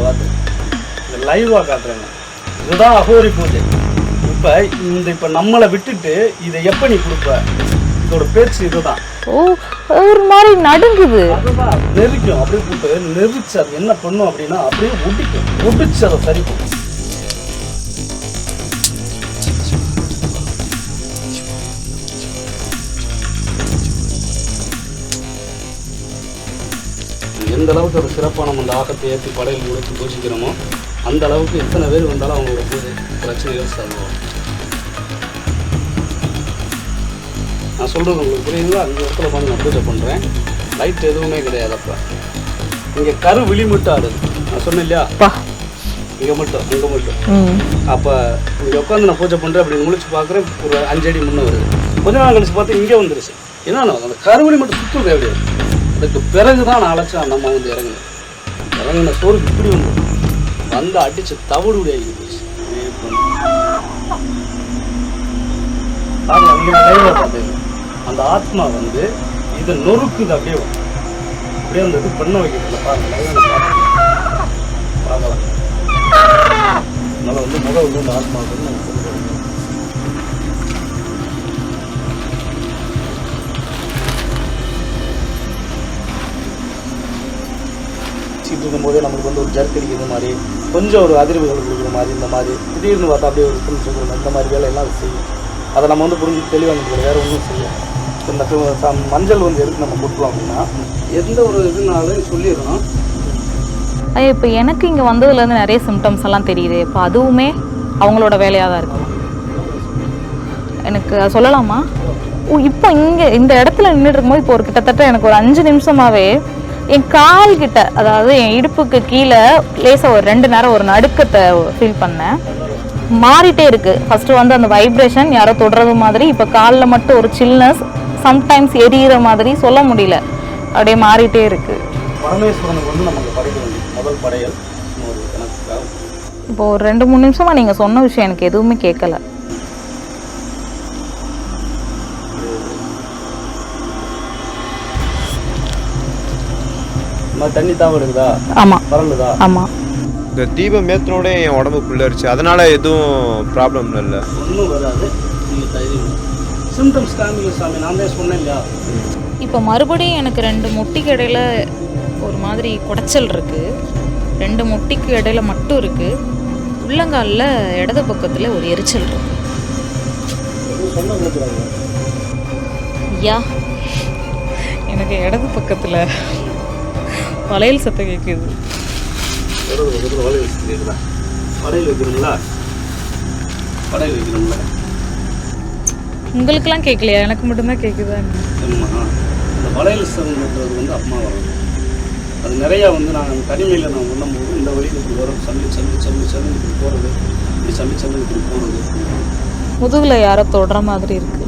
இந்த வார்த்தை. லைவாக காட்டுறேங்க. இதுதான் அகோரி பூஜை. இப்போ இந்த இப்போ நம்மளை விட்டுட்டு இதை எப்போ நீ கொடுப்ப? இதோட பேச்சு இதுதான். ஓ ஒரு மாதிரி நடுங்குது. நெரிக்கும். அப்படியே போட்டு நெரிச்சு அது என்ன பண்ணும் அப்படின்னா அப்படியே ஒடிக்கும் ஒடிச்சு அதை சரி பண்ணும். எந்த அளவுக்கு ஒரு சிறப்பாக நம்ம அந்த ஆட்டத்தை ஏற்றி படையில் முடித்து பூஜிக்கிறோமோ அந்த அளவுக்கு எத்தனை பேர் வந்தாலும் அவங்களோட பூஜை பிரச்சனைகள் சால்வ் நான் சொல்கிறது உங்களுக்கு புரியுதுங்களா? அந்த இடத்துல வந்து நான் பூஜை பண்ணுறேன் லைட் எதுவுமே கிடையாது அப்போ. இங்கே கரு விழி மட்டும் ஆடுது நான் சொன்னேன் இல்லையா? இங்கே மட்டும் அங்கே மட்டும். அப்போ இங்கே உட்காந்து நான் பூஜை பண்ணுறேன் அப்படி முழிச்சு பார்க்குறேன் ஒரு அஞ்சு அடி முன்னே வருது. கொஞ்ச நாள் கழிச்சு பார்த்து இங்கே வந்துருச்சு. என்னன்னா அந்த கருவழி மட்டும் சுற்றுறது எப்படி அதுக்கு பிறகு தான் நான் அழைச்சா நம்ம வந்து இறங்கினேன். இறங்கின சோறு இப்படி வந்து வந்து அடிச்சு தவிடு விடி போச்சு. அந்த ஆத்மா வந்து இதை நொறுக்குது அப்படியே அப்படியே அந்த இது பண்ண வைக்கிறது. பாருங்க live பார்க்கலாம். வந்து முதல் வந்து அந்த ஆத்மா வந்து நம்ம கொண்டு நமக்கு வந்து ஒரு ஜர்க் அடிக்கிற மாதிரி கொஞ்சம் ஒரு அதிர்வுகள் கொடுக்குற மாதிரி இந்த மாதிரி திடீர்னு பார்த்தா அப்படியே ஒரு புல் சொல்லுவோம் இந்த மாதிரி வேலையெல்லாம் அது செய்யும். அதை நம்ம வந்து புரிஞ்சு தெளிவாக நினைக்கிறோம் வேறு ஒன்றும் செய்யும் இந்த மஞ்சள் வந்து எதுக்கு நம்ம கொடுக்கலாம் அப்படின்னா எந்த ஒரு இதுனாலும் சொல்லிடுறோம் ஐயா இப்போ எனக்கு இங்கே வந்ததுலேருந்து நிறைய சிம்டம்ஸ் எல்லாம் தெரியுது. இப்போ அதுவுமே அவங்களோட வேலையாக தான் இருக்கும் எனக்கு அது சொல்லலாமா? ஓ இப்போ இங்கே இந்த இடத்துல நின்றுட்டு இருக்கும்போது இப்போ ஒரு கிட்டத்தட்ட எனக்கு ஒரு அஞ்சு நிமிஷமாகவே என் கால் கிட்ட அதாவது என் இடுப்புக்கு கீழே லேசாக ஒரு ரெண்டு நேரம் ஒரு நடுக்கத்தை ஃபீல் பண்ணேன். மாறிட்டே இருக்கு. ஃபர்ஸ்ட் வந்து அந்த வைப்ரேஷன் யாரோ தொடுறது மாதிரி. இப்போ காலில் மட்டும் ஒரு சில்னஸ் சம்டைம்ஸ் எரியிற மாதிரி சொல்ல முடியல. அப்படியே மாறிட்டே இருக்கு. பரமேஸ்வரனுக்கு வந்து நமக்கு முதல் படையல். இப்போ ஒரு ரெண்டு மூணு நிமிஷமா நீங்க சொன்ன விஷயம் எனக்கு எதுவுமே கேட்கல. தண்ணி தாவ இருக்குதா ஆமா. பரலுதா ஆமா. இந்த தீபம் ஏற்றினோட என் உடம்பு புல்லரிச்சு அதனால எதுவும் ப்ராப்ளம் இல்லை. ஒன்றும் வராது. நீங்கள் தைரியம் சிம்டம்ஸ் காமிங்க சாமி. நான் தான் சொன்னேன் இல்லையா? இப்போ மறுபடியும் எனக்கு ரெண்டு முட்டிக்கு இடையில ஒரு மாதிரி குடைச்சல் இருக்கு. ரெண்டு முட்டிக்கு இடையில மட்டும் இருக்கு. உள்ளங்காலில் இடது பக்கத்தில் ஒரு எரிச்சல் இருக்கு. ஐயா எனக்கு இடது பக்கத்தில் வளையல் சத்தம் கேட்குது வளையல் வச்சுருக்கீங்களா வளையல் வைக்கிறோங்களா வளையல் வைக்கிறோங்களா உங்களுக்கெல்லாம் கேட்கலையா எனக்கு மட்டும்தான் கேட்குதா இந்த வளையல் சவுண்டுன்றது வந்து அம்மா அது நிறையா வந்து நான் தனிமையில் நான் பண்ணும்போது இந்த வழியில் இப்படி வரும். சல்லி சல்லி சல்லி சல்லி இப்படி போகிறது இப்படி சல்லி சல்லி இப்படி போகிறது முதுகில் யாரோ தொடுற மாதிரி இருக்கு.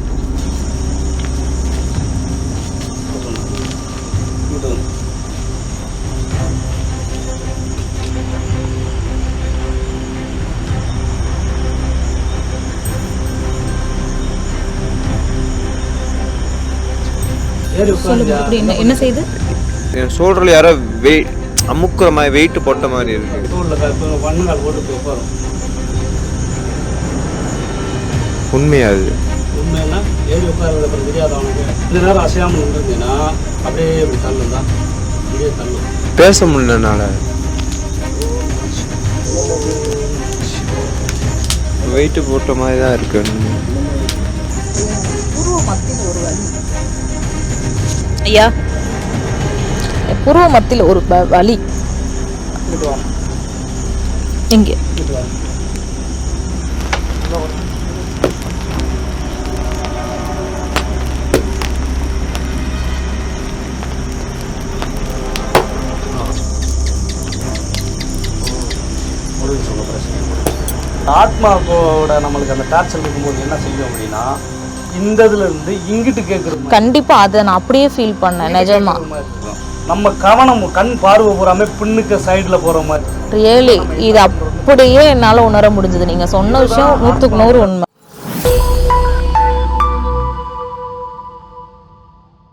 சொல்லுங்க உட்காருங்க. அப்படி என்ன என்ன செய்யுது என் ஷோல்டரில் யாரோ வெயிட் அமுக்குற மாதிரி வெயிட் போட்ட மாதிரி இருக்கு. உண்மையா அது? உண்மைன்னா ஏறி உட்கார்றது அப்புறம் தெரியாத அவனுக்கு இந்த நேரம் அசையாமல் இருந்ததுன்னா அப்படியே இப்படி தான். அப்படியே பேச முடியலனால வெயிட் போட்ட மாதிரி தான் இருக்கு. ஐயா புருவ மத்தியில் ஒரு வலி. இங்கே. ஆத்மாவோட நம்மளுக்கு அந்த டார்ச்சல் இருக்கும்போது என்ன செய்யும் அப்படின்னா இந்த இதுல இருந்து இங்கிட்டு கேட்குறது கண்டிப்பா அதை நான் அப்படியே ஃபீல் பண்ணேன் நிஜமா. நம்ம கவனம் கண் பார்வை பூராமே பின்னுக்கு சைடுல போற மாதிரி. ரியலி இது அப்படியே என்னால் உணர முடிஞ்சது. நீங்க சொன்ன விஷயம் நூற்றுக்கு நூறு உண்மை.